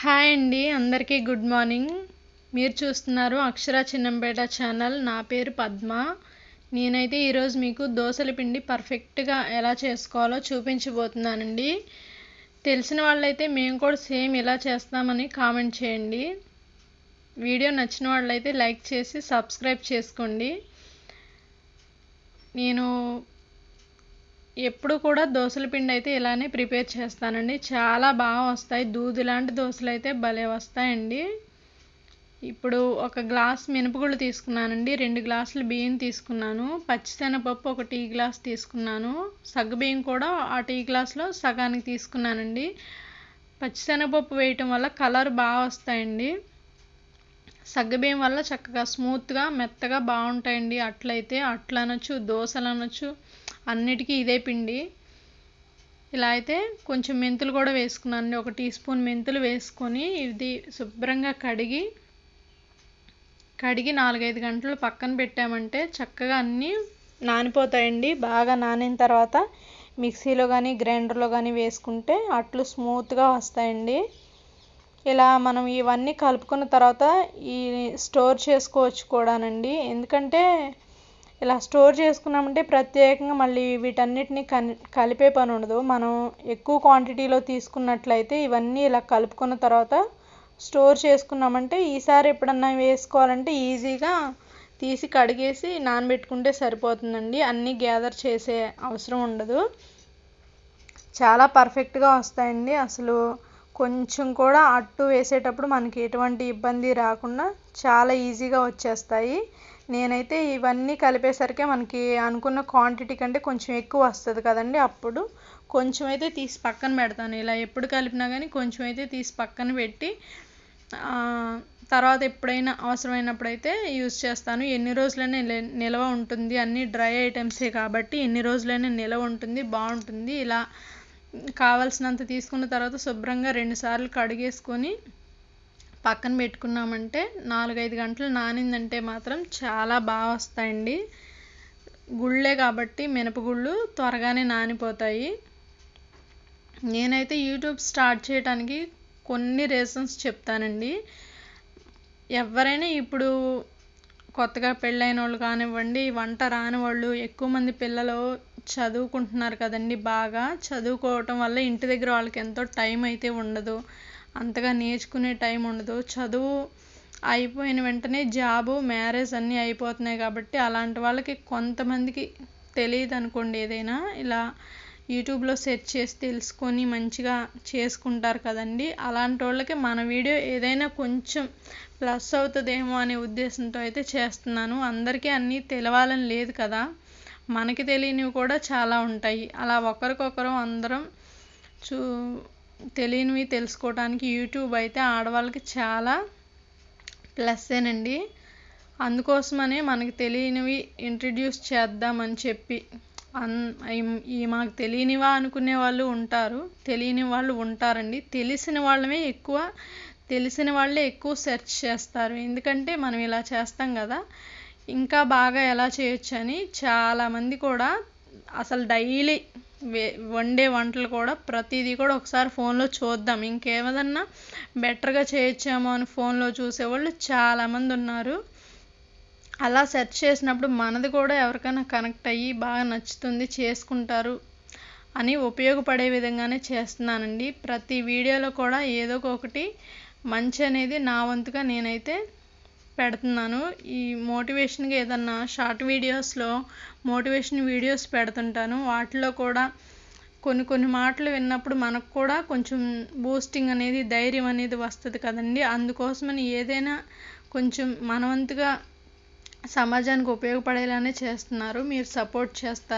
Hi అండి అందరికీ good morning. మీరు చూస్తున్నారు అక్షర చిన్నంపేట ఛానల్. నా పేరు పద్మ. నేనైతే ఈరోజు మీకు దోశల పిండి పర్ఫెక్ట్గా ఎలా చేసుకోవాలో చూపించబోతున్నానండి. తెలిసిన వాళ్ళైతే మేము కూడా సేమ్ ఇలా చేస్తామని కామెంట్ చేయండి. వీడియో నచ్చిన వాళ్ళైతే లైక్ చేసి సబ్స్క్రైబ్ చేసుకోండి. నేను ఎప్పుడు కూడా దోశల పిండి అయితే ఇలానే ప్రిపేర్ చేస్తానండి. చాలా బాగా వస్తాయి. దూది లాంటి దోశలు అయితే భలే వస్తాయండి. ఇప్పుడు ఒక గ్లాస్ మినపగుళ్ళు తీసుకున్నానండి. రెండు గ్లాసులు బియ్యం తీసుకున్నాను. పచ్చిశనగపప్పు ఒక టీ గ్లాస్ తీసుకున్నాను. సగ్గుబియ్యం కూడా ఆ టీ గ్లాస్లో సగానికి తీసుకున్నానండి. పచ్చిశనగపప్పు వేయటం వల్ల కలర్ బాగా వస్తాయండి. సగ్గుబియ్యం వల్ల చక్కగా స్మూత్గా మెత్తగా బాగుంటాయండి. అట్లయితే అట్లనొచ్చు దోశలు అనొచ్చు అన్నిటికీ ఇదే పిండి. ఇలా అయితే కొంచెం మెంతులు కూడా వేసుకున్నాను ఒక టీ స్పూన్ మెంతులు వేసుకొని ఇది శుభ్రంగా కడిగి కడిగి నాలుగైదు గంటలు పక్కన పెట్టామంటే చక్కగా అన్నీ నానిపోతాయండి. బాగా నానిన తర్వాత మిక్సీలో కానీ గ్రైండర్లో కానీ వేసుకుంటే అట్లు స్మూత్గా వస్తాయండి. ఇలా మనం ఇవన్నీ కలుపుకున్న తర్వాత ఈ స్టోర్ చేసుకోవచ్చు కూడానండి. ఎందుకంటే ఇలా స్టోర్ చేసుకున్నామంటే ప్రత్యేకంగా మళ్ళీ వీటన్నిటిని కలిపే పని ఉండదు. మనం ఎక్కువ క్వాంటిటీలో తీసుకున్నట్లయితే ఇవన్నీ ఇలా కలుపుకున్న తర్వాత స్టోర్ చేసుకున్నామంటే ఈసారి ఎప్పుడన్నా వేసుకోవాలంటే ఈజీగా తీసి కడిగేసి నానబెట్టుకుంటే సరిపోతుందండి. అన్నీ గ్యాదర్ చేసే అవసరం ఉండదు. చాలా పర్ఫెక్ట్గా వస్తాయండి. అసలు కొంచెం కూడా అట్టు వేసేటప్పుడు మనకి ఎటువంటి ఇబ్బంది రాకుండా చాలా ఈజీగా వచ్చేస్తాయి. నేనైతే ఇవన్నీ కలిపేసరికి మనకి అనుకున్న క్వాంటిటీ కంటే కొంచెం ఎక్కువ వస్తుంది కదండి. అప్పుడు కొంచెం అయితే తీసి పక్కన పెడతాను. ఇలా ఎప్పుడు కలిపినా కానీ కొంచెం అయితే తీసి పక్కన పెట్టి తర్వాత ఎప్పుడైనా అవసరమైనప్పుడు అయితే యూజ్ చేస్తాను. ఎన్ని రోజులైనా నిల్వ ఉంటుంది. అన్నీ డ్రై ఐటమ్సే కాబట్టి ఎన్ని రోజులైనా నిల్వ ఉంటుంది బాగుంటుంది. ఇలా కావాల్సినంత తీసుకున్న తర్వాత శుభ్రంగా రెండుసార్లు కడిగేసుకొని పక్కన పెట్టుకున్నామంటే నాలుగైదు గంటలు నానిందంటే మాత్రం చాలా బాగా వస్తాయండి. గుళ్ళే కాబట్టి మినపగుళ్ళు త్వరగానే నానిపోతాయి. నేనైతే యూట్యూబ్ స్టార్ట్ చేయడానికి కొన్ని రీజన్స్ చెప్తానండి. ఎవరైనా ఇప్పుడు కొత్తగా పెళ్ళైన వాళ్ళు కానివ్వండి వంట రాని వాళ్ళు ఎక్కువ మంది పిల్లలు చదువుకుంటున్నారు కదండి బాగా. చదువుకోవటం వల్ల ఇంటి దగ్గర వాళ్ళకి ఎంతో టైం అయితే ఉండదు. అంతగా నేర్చుకునే టైం ఉండదు. చదువు అయిపోయిన వెంటనే జాబు మ్యారేజ్ అన్నీ అయిపోతున్నాయి కాబట్టి అలాంటి వాళ్ళకి కొంతమందికి తెలియదు అనుకోండి ఏదైనా. ఇలా యూట్యూబ్లో సెర్చ్ చేసి తెలుసుకొని మంచిగా చేసుకుంటారు కదండి. అలాంటి వాళ్ళకి మన వీడియో ఏదైనా కొంచెం ప్లస్ అవుతుందేమో అనే ఉద్దేశంతో అయితే చేస్తున్నాను. అందరికీ అన్నీ తెలవాలని లేదు కదా. మనకి తెలియనివి కూడా చాలా ఉంటాయి. అలా ఒకరికొకరు అందరం చూ తెలియనివి తెలుసుకోవడానికి యూట్యూబ్ అయితే ఆడవాళ్ళకి చాలా ప్లస్సేనండి అందుకోసమనే మనకి తెలియనివి ఇంట్రడ్యూస్ చేద్దామని చెప్పి అన్ ఈ మాకు తెలియనివా అనుకునే వాళ్ళు ఉంటారు. తెలియని వాళ్ళు ఉంటారండి. తెలిసిన వాళ్ళమే ఎక్కువ తెలిసిన వాళ్ళే ఎక్కువ సెర్చ్ చేస్తారు. ఎందుకంటే మనం ఇలా చేస్తాం కదా. ఇంకా బాగా ఎలా చేయొచ్చు అని చాలామంది కూడా అసలు డైలీ వండే వంటలు కూడా ప్రతిదీ కూడా ఒకసారి ఫోన్లో చూద్దాం. ఇంకేమదన్నా బెటర్గా చేయొచ్చేమో అని ఫోన్లో చూసేవాళ్ళు చాలామంది ఉన్నారు. అలా సెర్చ్ చేసినప్పుడు మనది కూడా ఎవరికైనా కనెక్ట్ అయ్యి బాగా నచ్చుతుంది చేసుకుంటారు అని ఉపయోగపడే విధంగానే చేస్తున్నానండి. ప్రతి వీడియోలో కూడా ఏదో ఒకటి మంచి అనేది నా వంతుగా నేనైతే పెడుతున్నాను. ఈ మోటివేషన్గా ఏదన్నా షార్ట్ వీడియోస్లో మోటివేషన్ వీడియోస్ పెడుతుంటాను. వాటిలో కూడా కొన్ని కొన్ని మాటలు విన్నప్పుడు మనకు కూడా కొంచెం బూస్టింగ్ అనేది ధైర్యం అనేది వస్తుంది కదండి. అందుకోసమని ఏదైనా కొంచెం మనవంతుగా సమాజానికి ఉపయోగపడేలానే చేస్తున్నారు. మీరు సపోర్ట్ చేస్తారు.